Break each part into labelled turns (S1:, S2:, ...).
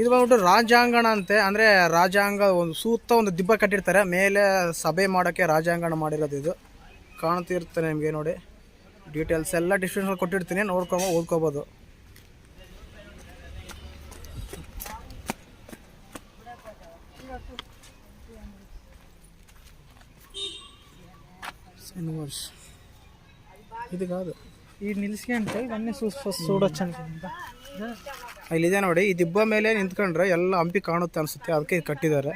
S1: ಇದು ಬಂದ್ಬಿಟ್ಟು ರಾಜಾಂಗಣ ಅಂತೆ. ಅಂದರೆ ರಾಜಾಂಗ ಒಂದು ಸೂತ್ತ ಒಂದು ದಿಬ್ಬ ಕಟ್ಟಿರ್ತಾರೆ. ಮೇಲೆ ಸಭೆ ಮಾಡೋಕ್ಕೆ ರಾಜಾಂಗಣ ಮಾಡಿರೋದು ಇದು. ಕಾಣ್ತಿರ್ತಾನೆ ನಿಮಗೆ ನೋಡಿ. ಡೀಟೇಲ್ಸ್ ಎಲ್ಲ ಡಿಸ್ಕ್ರಿಪ್ಷನ್ ಕೊಟ್ಟಿರ್ತೀನಿ. ನೋಡ್ಕೊಂಬ ಓದ್ಕೋಬೋದು. ಇದು ಕಾದು కాదు
S2: ಈ ನಿಲ್ಸ್ಕೊಂಡ್ರೆ ಮೊನ್ನೆ ಸು ಸೂಡೋ ಅಂತ
S1: ಇಲ್ಲಿದೆ ನೋಡಿ ಈ ದಿಬ್ಬ ಮೇಲೆ ನಿಂತ್ಕೊಂಡ್ರೆ ಎಲ್ಲ ಹಂಪಿ ಕಾಣುತ್ತೆ ಅನ್ಸುತ್ತೆ ಅದಕ್ಕೆ ಇದು ಕಟ್ಟಿದ್ದಾರೆ.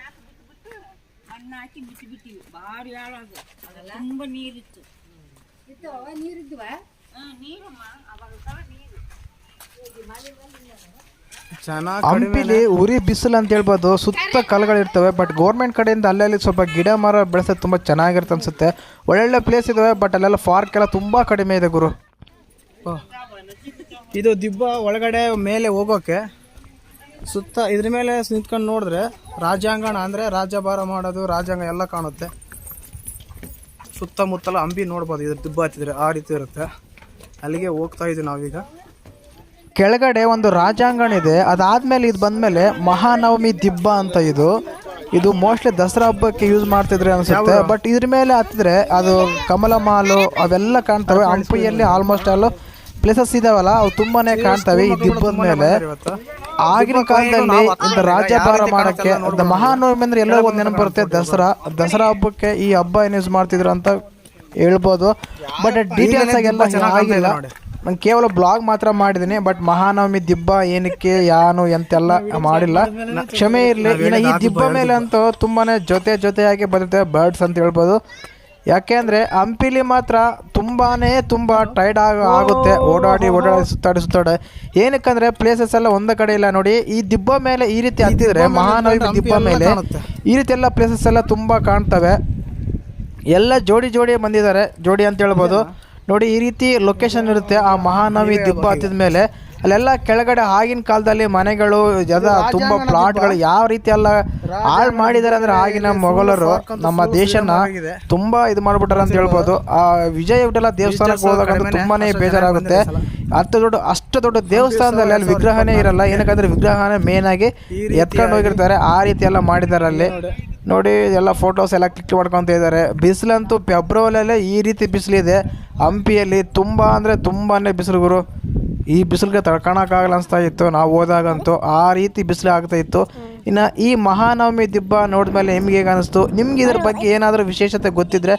S3: ಹಂಪಿಲಿ ಉರಿ ಬಿಸಿಲು ಅಂತ ಹೇಳ್ಬೋದು ಸುತ್ತ ಕಲ್ಗಳಿರ್ತವೆ ಬಟ್ ಗೌರ್ಮೆಂಟ್ ಕಡೆಯಿಂದ ಅಲ್ಲಲ್ಲಿ ಸ್ವಲ್ಪ ಗಿಡ ಮರ ಬೆಳೆಸೋದು ತುಂಬ ಚೆನ್ನಾಗಿರುತ್ತೆ ಅನ್ಸುತ್ತೆ. ಒಳ್ಳೊಳ್ಳೆ ಪ್ಲೇಸ್ ಇದಾವೆ ಬಟ್ ಅಲ್ಲೆಲ್ಲ ಪಾರ್ಕ್ ಎಲ್ಲ ತುಂಬ ಕಡಿಮೆ ಇದೆ ಗುರು.
S1: ಇದು ದಿಬ್ಬ ಒಳಗಡೆ ಮೇಲೆ ಹೋಗೋಕೆ. ಸುತ್ತ ಇದ್ರ ಮೇಲೆ ನಿಂತ್ಕೊಂಡು ನೋಡಿದ್ರೆ ರಾಜಾಂಗಣ ಅಂದರೆ ರಾಜಭಾರ ಮಾಡೋದು ರಾಜಾಂಗ ಎಲ್ಲ ಕಾಣುತ್ತೆ. ಸುತ್ತಮುತ್ತಲ ಅಂಬಿ ನೋಡ್ಬೋದು ಇದ್ರ ದಿಬ್ಬ ಹತ್ತಿದ್ರೆ ಆ ರೀತಿ ಇರುತ್ತೆ. ಅಲ್ಲಿಗೆ ಹೋಗ್ತಾ ಇದ್ದೀವಿ ನಾವೀಗ.
S3: ಕೆಳಗಡೆ ಒಂದು ರಾಜಾಂಗಣ ಇದೆ ಅದಾದಮೇಲೆ ಇದು ಬಂದ್ಮೇಲೆ ಮಹಾನವಮಿ ದಿಬ್ಬ ಅಂತ ಇದು. ಇದು ಮೋಸ್ಟ್ಲಿ ದಸರಾ ಹಬ್ಬಕ್ಕೆ ಯೂಸ್ ಮಾಡ್ತಿದ್ರೆ ಅನ್ಸುತ್ತೆ ಬಟ್ ಇದ್ರ ಮೇಲೆ ಹತ್ತಿದ್ರೆ ಅದು ಕಮಲ ಮಾಲು ಅವೆಲ್ಲ ಕಾಣ್ತವೆ ಹಂಪಿಯಲ್ಲಿ ಆಲ್ಮೋಸ್ಟ್ ಆಲ್ ಪ್ಲೇಸಸ್ ಇದಾವಲ್ಲ ಅವು ತುಂಬಾನೇ ಕಾಣ್ತವೆ ಈ ದಿಬ್ಬದ ಮೇಲೆ ಆಗಿನ ಕಾಲದಲ್ಲಿ ಒಂದು ರಾಜ್ಯಭಾರ ಮಾಡಕ್ಕೆ ಒಂದು ಮಹಾನವಮಿ ಅಂದ್ರೆ ಎಲ್ಲೋ ಒಂದು ನೆನಪು ಬರುತ್ತೆ ದಸರಾ ದಸರಾ. ಹಬ್ಬಕ್ಕೆ ಈ ಹಬ್ಬ ಏನು ಯೂಸ್ ಮಾಡ್ತಿದ್ರು ಅಂತ ಹೇಳ್ಬೋದು. ಬಟ್ ಡೀಟೇಲ್ಸ್ ಆಗಿ ಎಲ್ಲ ಆಗಿಲ್ಲ. ನಾನು ಕೇವಲ ಬ್ಲಾಗ್ ಮಾತ್ರ ಮಾಡಿದ್ದೀನಿ ಬಟ್ ಮಹಾನವಮಿ ದಿಬ್ಬ ಏನಕ್ಕೆ ಯಾನು ಎಂತೆಲ್ಲ ಮಾಡಿಲ್ಲ. ಕ್ಷಮೆ ಇರಲಿ. ಇನ್ನು ಈ ದಿಬ್ಬ ಮೇಲೆ ಅಂತೂ ತುಂಬಾನೇ ಜೊತೆ ಜೊತೆಯಾಗಿ ಬರುತ್ತೆ ಬರ್ಡ್ಸ್ ಅಂತ ಹೇಳ್ಬೋದು. ಯಾಕೆಂದ್ರೆ ಹಂಪಿಲಿ ಮಾತ್ರ ತುಂಬಾನೇ ತುಂಬಾ ಟೈರ್ಡ್ ಆಗ ಆಗುತ್ತೆ. ಓಡಾಡಿ ಓಡಾಡಿ ಸುತ್ತಾಡಿ ಸುತ್ತಾಡಿ. ಏನಕ್ಕಂದ್ರೆ ಪ್ಲೇಸಸ್ ಎಲ್ಲ ಒಂದೇ ಕಡೆ ಇಲ್ಲ ನೋಡಿ. ಈ ದಿಬ್ಬ ಮೇಲೆ ಈ ರೀತಿ ಹತ್ತಿದ್ರೆ ಮಹಾನವಿ ದಿಬ್ಬ ಮೇಲೆ ಈ ರೀತಿ ಎಲ್ಲ ಪ್ಲೇಸಸ್ ಎಲ್ಲ ತುಂಬಾ ಕಾಣ್ತವೆ. ಎಲ್ಲ ಜೋಡಿ ಜೋಡಿ ಬಂದಿದ್ದಾರೆ. ಜೋಡಿ ಅಂತ ಹೇಳ್ಬೋದು. ನೋಡಿ ಈ ರೀತಿ ಲೊಕೇಶನ್ ಇರುತ್ತೆ. ಆ ಮಹಾನವಿ ದಿಬ್ಬ ಹತ್ತಿದ ಮೇಲೆ ಅಲ್ಲೆಲ್ಲ ಕೆಳಗಡೆ ಆಗಿನ ಕಾಲದಲ್ಲಿ ಮನೆಗಳು ಜದ ತುಂಬ ಪ್ಲಾಟ್ಗಳು ಯಾವ ರೀತಿ ಎಲ್ಲ ಹಾಳು ಮಾಡಿದ್ದಾರೆ ಅಂದ್ರೆ ಆಗಿನ ಮೊಘಲರು ನಮ್ಮ ದೇಶನ ತುಂಬಾ ಇದು ಮಾಡ್ಬಿಟ್ಟಾರ ಅಂತ ಹೇಳ್ಬೋದು. ಆ ವಿಜಯ ವಿಠಲ ದೇವಸ್ಥಾನಕ್ಕೆ ಹೋದಾಗ ತುಂಬಾನೇ ಬೇಜಾರಾಗುತ್ತೆ. ಅಷ್ಟು ದೊಡ್ಡ ಅಷ್ಟು ದೊಡ್ಡ ದೇವಸ್ಥಾನದಲ್ಲಿ ಅಲ್ಲಿ ವಿಗ್ರಹನೇ ಇರಲ್ಲ. ಏನಕ್ಕಂದ್ರೆ ವಿಗ್ರಹನೇ ಮೇನ್ ಆಗಿ ಎತ್ಕೊಂಡು ಹೋಗಿರ್ತಾರೆ. ಆ ರೀತಿ ಎಲ್ಲ ಮಾಡಿದ್ದಾರೆ ಅಲ್ಲಿ. ನೋಡಿ ಎಲ್ಲ ಫೋಟೋಸ್ ಎಲ್ಲ ಕ್ಲಿಕ್ ಮಾಡ್ಕೊತ ಇದ್ದಾರೆ. ಬಿಸಿಲಂತೂ ಫೆಬ್ರವರಿಯಲ್ಲೇ ಈ ರೀತಿ ಬಿಸಿಲಿದೆ. ಹಂಪಿಯಲ್ಲಿ ತುಂಬ ಅಂದರೆ ತುಂಬಾ ಬಿಸಿಲು ಗುರು. ಈ ಬಿಸಿಲಿಗೆ ತಡ್ಕೊಳಕ್ಕಾಗಲ್ಲ ಅನಿಸ್ತಾ ಇತ್ತು. ನಾವು ಹೋದಾಗಂತೂ ಆ ರೀತಿ ಬಿಸಿಲು ಆಗ್ತಾ ಇತ್ತು. ಇನ್ನು ಈ ಮಹಾನವಮಿ ದಿಬ್ಬ ನೋಡಿದ್ಮೇಲೆ ನಿಮ್ಗೆ ಹೇಗೆ ಅನಿಸ್ತು? ನಿಮ್ಗೆ ಇದ್ರ ಬಗ್ಗೆ ಏನಾದರೂ ವಿಶೇಷತೆ ಗೊತ್ತಿದ್ರೆ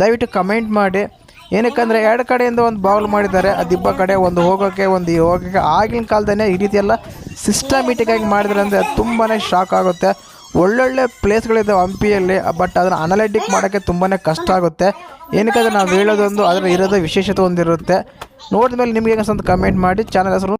S3: ದಯವಿಟ್ಟು ಕಮೆಂಟ್ ಮಾಡಿ. ಏನಕ್ಕಂದರೆ ಎರಡು ಕಡೆಯಿಂದ ಒಂದು ಬೌಲ್ ಮಾಡಿದ್ದಾರೆ. ಆ ದಿಬ್ಬ ಕಡೆ ಒಂದು ಹೋಗೋಕ್ಕೆ ಒಂದು ಹೋಗೋಕ್ಕೆ ಆಗಿನ ಕಾಲದಲ್ಲೇ ಈ ರೀತಿ ಎಲ್ಲ ಸಿಸ್ಟಮೆಟಿಕ್ ಆಗಿ ಮಾಡಿದ್ರೆ ಅಂದರೆ ತುಂಬಾ ಶಾಕ್ ಆಗುತ್ತೆ. ಒಳ್ಳೊಳ್ಳೆ ಪ್ಲೇಸ್ಗಳಿದ್ದಾವೆ ಹಂಪಿಯಲ್ಲಿ ಬಟ್ ಅದನ್ನು ಅನಲಿಟಿಕ್ ಮಾಡೋಕ್ಕೆ ತುಂಬಾ ಕಷ್ಟ ಆಗುತ್ತೆ. ಏನಕ್ಕಂದ್ರೆ ನಾವು ಹೇಳೋದೊಂದು ಅದರ ಇರೋದು ವಿಶೇಷತೆ ಒಂದಿರುತ್ತೆ. ನೋಡಿದ್ಮೇಲೆ ನಿಮಗೆ ಅಂತ ಕಮೆಂಟ್ ಮಾಡಿ ಚಾನಲ್ ಹೆಸರು